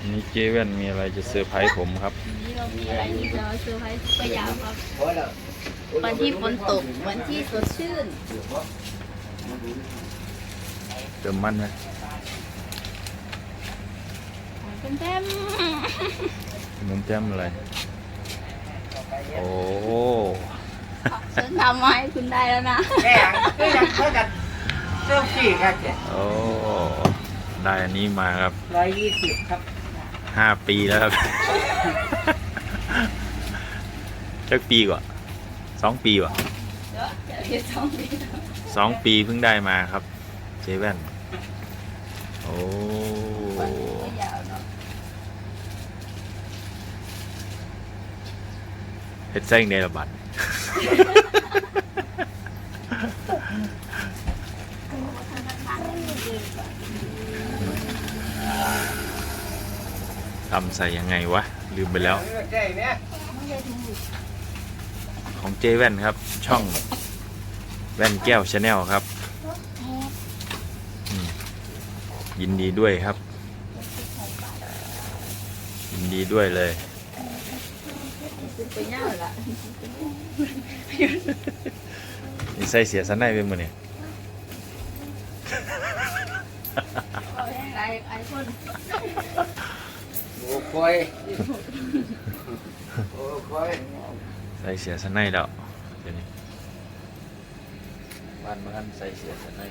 วันนี้เจเว่นมีอะไรจะเซอร์ไพรส์ผมครับ วันนี้เรามีอะไรที่จะเซอร์ไพรส์พยายามครับ วันที่ฝนตก วันที่สดชื่น เติมมันไหมเป็นแต้มน้ำแจ่มอะไร โอ้ฉันทำมาให้คุณได้แล้วนะ แม่งก็ยังเขาจะเสื้อฝีครับโอ้ได้อันนี้มาครับร้อยยี่สิบครับ ห้าปีแล้วครับจักปีกว่าสองปีว่ะสองปีเพิ่งได้มาครับเจแว่นโอ้เนาะเฮ็ดแซงในระบัด ทำใส่ยังไงวะ ลืมไปแล้ว ของเจแว่นครับ ช่องแว่นแก้วชาแนลครับ ยินดีด้วยครับ ยินดีด้วยเลย ไปยาละนี่ใส่เสียสันในเป็นมือเนี่ยเอาแห้งไรไอคน อ้คอยโอ้คอยใส่เสียสนในแล้วเดี๋ยวนี้บ้านมาทันใส่เสียสนใน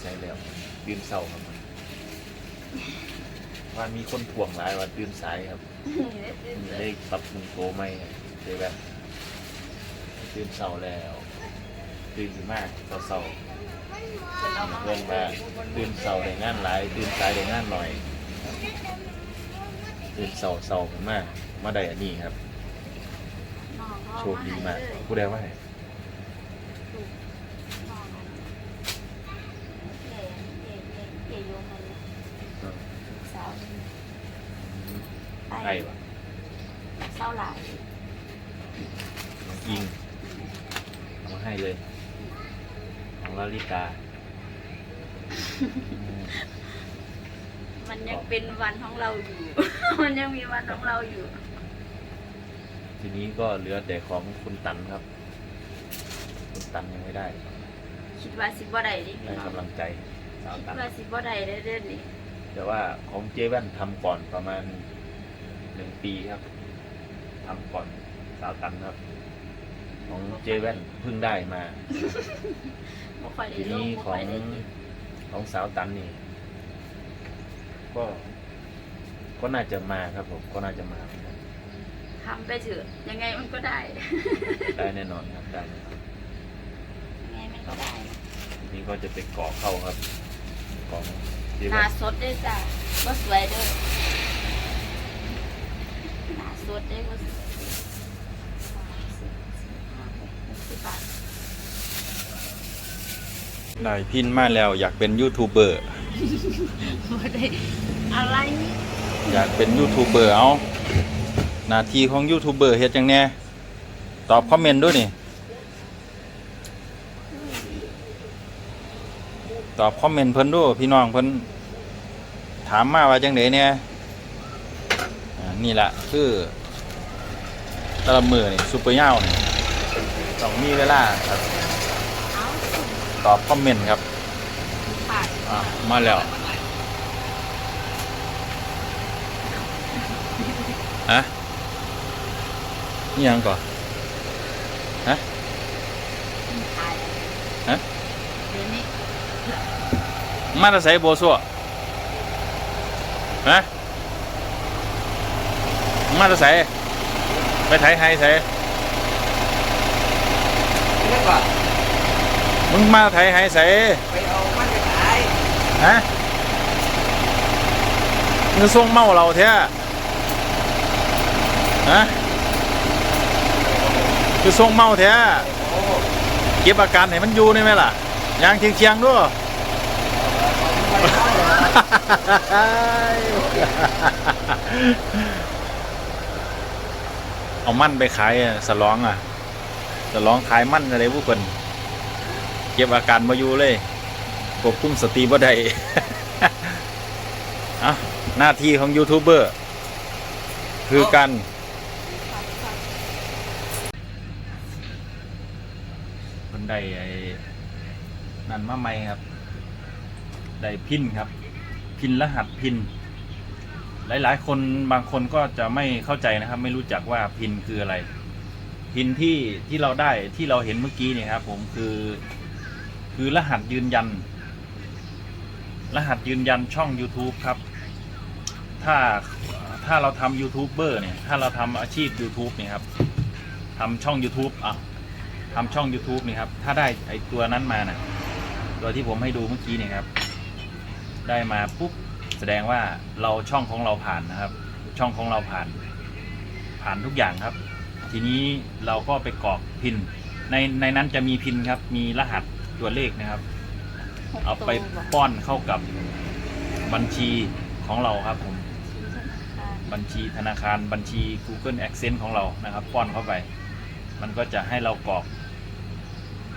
ใส่แล้วตื่นเศร้าครับวันมีคนถ่วงหลายวันตื่นสายครับมีเลขปรับปรุงโตไหมเจแว่นตื่นเศร้าแล้ว ตื่นมากเศร้าเศร้าเพื่อนมาตื่นเสาได้งานหลายตื่นสายได้งานหน่อย ตื่นเสาเสาผมมากมาได้อันนี้ครับ โชคดีมากผู้ใดว่าไงใครวะเศร้าหลายน้องอิงเอามาให้เลยของลาลิกาอื มมันยังเป็นวันของเราอยู่ มันยังมีวันของเราอยู่ ทีนี้ก็เหลือแต่ของคุณตันครับ คุณตันยังไม่ได้คิดว่าสิบ่ได้ดิได้กำลังใจสาวคิดตันว่าสิบ่ได้เด้อๆนี่แต่ว่าของเจแว่นทำก่อนประมาณหนึ่งปีครับทำก่อนสาวตันครับ ของเจแว่นเพิ่งได้มา บ่ค่อยได้ทีลงนี้บ่ขค่ออยงได้กินของสาวตันนี่ ก็ ก็น่าจะมาครับผมก็น่าจะมาเหมือนกันทำไปเถอะยังไงมันก็ได้ ได้แน่นอนครับได้แน่นอนยังไงมันก็ได้ทีนี้ก็จะไปเกาะเข้าครับของเจหแว่น้านสดด้วยจ้ะบ่สวยเด้อหน้าสดเด้อบ่สวยสิบบาท ได้พินมาแล้วอยากเป็นยูทูบเบอร์ บ่ได้อะไรนี่อยากเป็นยูทูบเบอร์เอาหน้าที่ของยูทูบเบอร์เฮ็ดจังแน่ตอบคอมเมนต์ด้วยนี่ ตอบคอมเมนต์เพิ่นดูพี่น้องเพิ่นถามมาว่าจังไดเนี่ยอ่านี่แหละคือแตละมือนี่ซุปเปอร์ยาวนี่ต้องมีเวลาครับเอาตอบคอมเมนต์ครับขาด อะมาแล้วฮะนี่ยังก่อนฮะขายฮะเดี๋ยวนี้มาแตะใส่โบซัวฮะมาแตะใส่ไปไทยไฮใส่เรียกว่ามึงมาไทยไฮใส่ ฮะมึงส่งเมาเราเท่ฮะคือส่งเมาแท้เก็บอาการให้มันอยู่ได้ไหมล่ะยางเคียงๆด้วยเอามั่นไปขายสล้องอะสล้องขายมั่นอะไรพวกคนเก็บอาการมาอยู่เลย ควบคุมสติบ่ได้อะหน้าที่ของยูทูบเบอร์ คือการคนใดไอ้นั่นมาไม่ครับ ได้พินครับ พินรหัสพิน หลาย ๆ คนบางคนก็จะไม่เข้าใจนะครับ ไม่รู้จักว่าพินคืออะไร พินที่ที่เราได้ที่เราเห็นเมื่อกี้เนี่ยครับ ผมคือ คือรหัสยืนยัน รหัสยืนยันช่อง YouTube ครับ ถ้าถ้าเราทำยูทูบเบอร์เนี่ย ถ้าเราทำอาชีพ YouTube เนี่ยครับทำช่อง YouTube อะทำช่อง YouTube เนี่ยครับ ถ้าได้ไอตัวนั้นมานะตัวที่ผมให้ดูเมื่อกี้เนี่ยครับ ได้มาปุ๊บแสดงว่าเราช่องของเราผ่านนะครับ ช่องของเราผ่าน ผ่านทุกอย่างครับ ทีนี้เราก็ไปกรอกพินในในนั้นจะมีพินครับ มีรหัสตัวเลขนะครับ เอาไปป้อนเข้ากับบัญชีของเราครับผมบัญชีธนาคารบัญชี Google Accent ของเรานะครับ ป้อนเข้าไป มันก็จะให้เรากรอก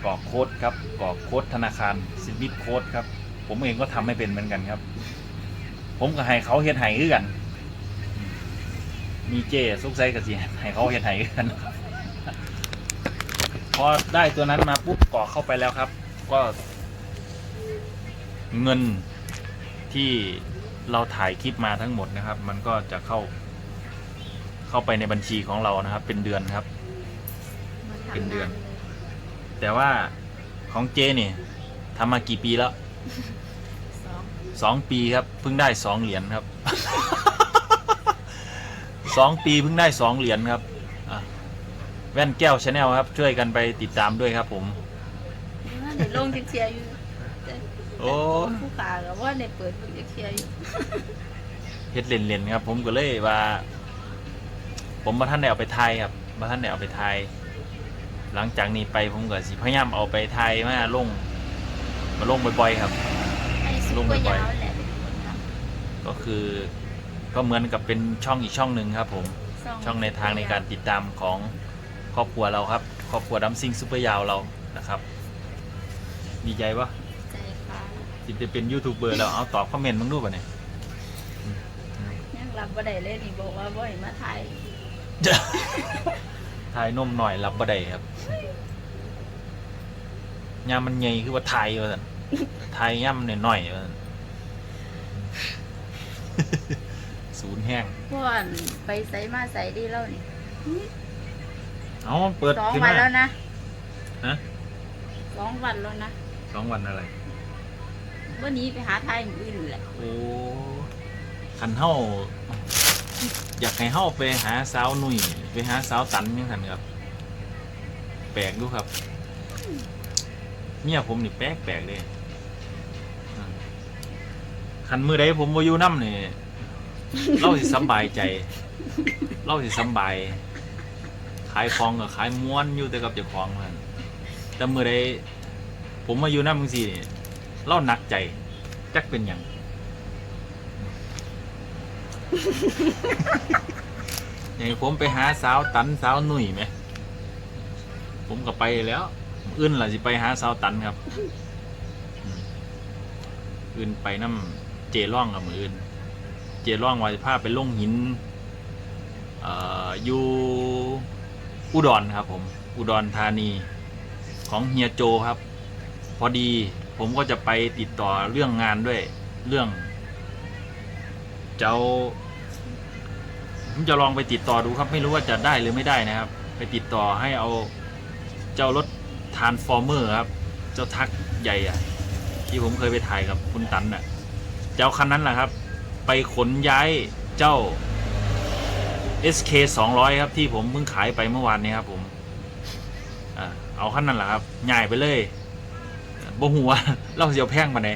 กรอกโค้ดครับกรอกโค้ดธนาคารซิบิทโค้ดครับ ผมเองก็ทำไม่เป็นเหมือนกันครับ ผมก็ให้เขาเฮ็ดไห้คือกัน มีเจซุกไซกับสิให้เขาเฮ็ดไห้คือกันพอได้ตัวนั้นมาปุ๊บกรอกเข้าไปแล้วครับ ก็ เงินที่เราถ่ายคลิปมาทั้งหมดนะครับ มันก็จะเข้า เข้าไปในบัญชีของเรานะครับ เป็นเดือนครับ เป็นเดือน แต่ว่าของเจเนี่ยทำมากี่ปีแล้วสองสองปีครับเพิ่งได้สองเหรียญครับสองปีเพิ่งได้สองเหรียญครับอะแว่นแก้วชาแนลครับ ช่วยกันไปติดตามด้วยครับผมเดี๋ยวลงจะเคลียร์อยู่ แต่โอ้ ผู้ขากับว่าในเปิดเพิ่งจะเคลียร์อยู่เฮ็ดเล่นๆครับ ผมก็เลยว่า ผมมาท่านได้เอาไปไทยครับมาท่านได้เอาไปไทย หลังจากนี้ไปผมก็สิพยายามเอาไปไทยมาลงมาลงบ่อยๆครับ ไอ้ซุปลงเปอร์บ่อยยาๆวแหละเป็นคนทก็คือก็เหมือนกับเป็นช่องอีกช่องหนึ่งครับ ผมำช่องในทางในการติดตามของครอบครัวเราครับ ครอบครัวดัมซิงซูเปอร์ยาวเรานะครับ ดีใจปะใจฟ้าที่จะเป็นยูทูบเบอร์แล้วเอาตอบคอมเมนต์มึงดูป่ะเนี่ยยังรับบ่ได้เลยนี่บอกว่าบ่ให้มาถ่ายทายนมหน่อยรับบ่ได้ครับยามมันใหญ่คือว่าไทยว่าสันไทยย่ำหน่อยๆว่าซั่นศูนย์แห้งเพราะว่าไปใส่มาใส่ดีแล้วนี่เอาเปิดสองขึ้นวัมานแล้วนะฮะสองวันแล้วนะสองวันอะไร วันนี้ไปหาถ่ายอย่างอื่นแหละโอ้คันเฮาอยากให้เฮาไปหาสาวหนุ่ยไปหาสาวตันยังคันครับ แปลกดูครับ เมียผมนี่แปลกแปลกเลยอ่าคันมือใดผมบ่อยู่น้ำนี่เราสิสบายใจเราสิสบายขายของกับขายม้วนอยู่แต่กับเจ้าของมันแต่มือใดผมมาอยู่น้ำมึงสิเนี่ย เราหนักใจ จักเป็นยังอย่างผมไปหาสาวตันสาวหนุ่ยไหม ผมก็ไปแล้วอื่นล่ะสิไปหาสาวตันครับอื่นไปน้ำเจร่องกับมืออื่น เจร่องวาจะพาไปล่งหินอ่ออยู่อุดรครับผม อุดรธานีของเฮียโจครับ พอดี ผมก็จะไปติดต่อเรื่องงานด้วย เรื่อง เจ้า ผมจะลองไปติดต่อดูครับ ไม่รู้ว่าจะได้หรือไม่ได้นะครับ ไปติดต่อให้เอาเจ้ารถทานฟอร์เมอร์ครับ เจ้าทักใหญ่อะที่ผมเคยไปถ่ายกับคุณตันน่ะ เจ้าคันนั้นแหละครับ ไปขนย้ายเจ้า SK 200 ครับที่ผมเพิ่งขายไปเมื่อวานนี้ครับผมอเอาคันนั้นแหละครับง่ายไปเลย บ่หัวเราเสียวแพงมาไหน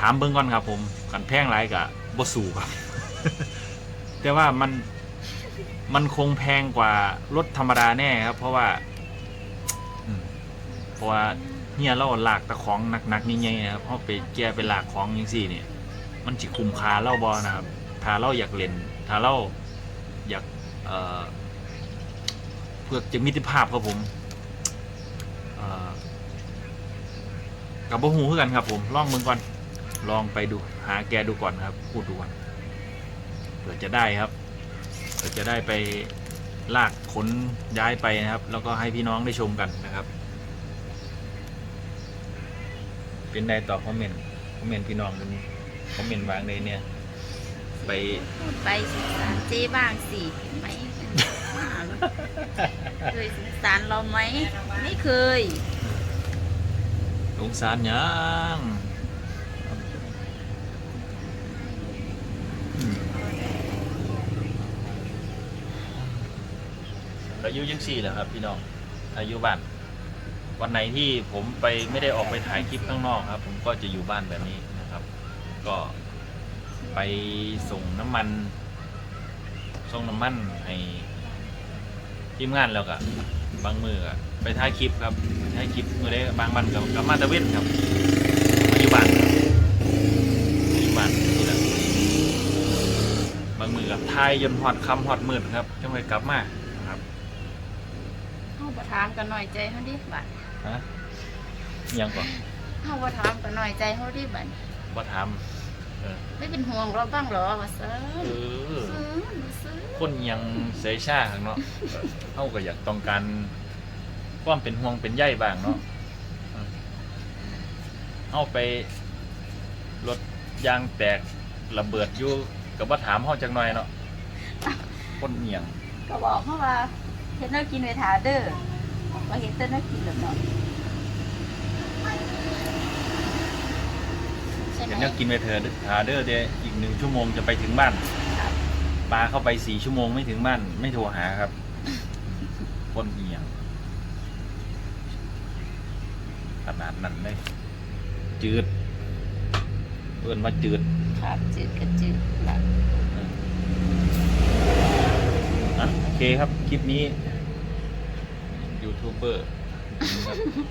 ถามเบิ้งก่อนครับ ผมกันแพงไรกะบ่สูครับ แต่ว่ามันมันคงแพงกว่ารถธรรมดาแน่ครับ เพราะว่าเพราะว่าเฮียเราหลากตะของหนักๆนี่ไงนะครับเพราะไปแกไปหลากของยังสี่เนี่ย มันจิคุมคาเล่าบอนะครับถ้าเราอยากเล่นถ้าเราอยากเอ่อเพื่อจะมิตรภาพครับผมเอ่อ กับบ่หูคือกันครับ ผมลองเบิ่งก่อน ลองไปดูหาแกดูก่อนครับ พูดดูก่อนเผื่อจะได้ครับเผื่อจะได้ไปลากขนย้ายไปนะครับ แล้วก็ให้พี่น้องได้ชมกันนะครับ เป็นใดต่อคอมเมนต์คอมเมนต์พี่น้องมันคอมเมนต์วางเลยเนี่ย ไปพูดไปสงสารเจ๊บ้างสิเห็นไหมเคยสงสารเราไหมไม่เคย สงสารยังอืมอายุยังสี่แหละครับพี่น้องอายุบ้านวันไหนที่ผมไปไม่ได้ออกไปถ่ายคลิปข้างนอกครับ ผมก็จะอยู่บ้านแบบนี้นะครับ ก็ไปส่งน้ำมันส่งน้ำมันให้ทีมงานแล้วก็ บางมือก็ไปถ่ายคลิปครับไปถ่ายคลิปมือได้บางวันกับกับมาตะเวนครับมาอยู่บ้านครับอยู่บ้านนี่แหละบางมือกับถ่ายยนต์ฮอดคำฮอดมืดครับจังเลยกลับมานะครับเฮาบ่ถามกันหน่อยใจเฮาดิบัดฮะอิหยังก่อนเฮาบ่ถามกันหน่อยใจเฮาดิบัดว่าทำเออ ไม่เป็นห่วงเราบ้างเหรอว่าซั่นเออ ซื้อดูซื้อคนยังเสยชาข้างเนาะเท่าก็อยากต้องการความเป็นห่วงเป็นใยบ้างเนาะเอาไปรถยางแตกระเบิดอยู่กับว่าถามเขาจังหน่อยเนาะคนเหียงก็บอกเฮาว่าเฮ็ดแนวกินไว้ทาเด้อว่าเฮ็ดแต่แนวกินแล้วเนาะ ใช่ไหมเดี๋ยวนี้กินไปเถอะหาเด้อเดี๋ยวอีกหนึ่งชั่วโมงจะไปถึงบ้านครับปลาเข้าไปสี่ชั่วโมงไม่ถึงบ้านไม่โทรหาครับ คนเหียงขนาดนั้นเลยจืดเพื่อนว่าจืดครับจืดก็จืดละอะโอเคครับคลิปนี้ยูทูบเบอร์ครับยู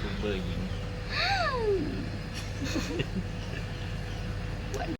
ทูบเบอร์หญิง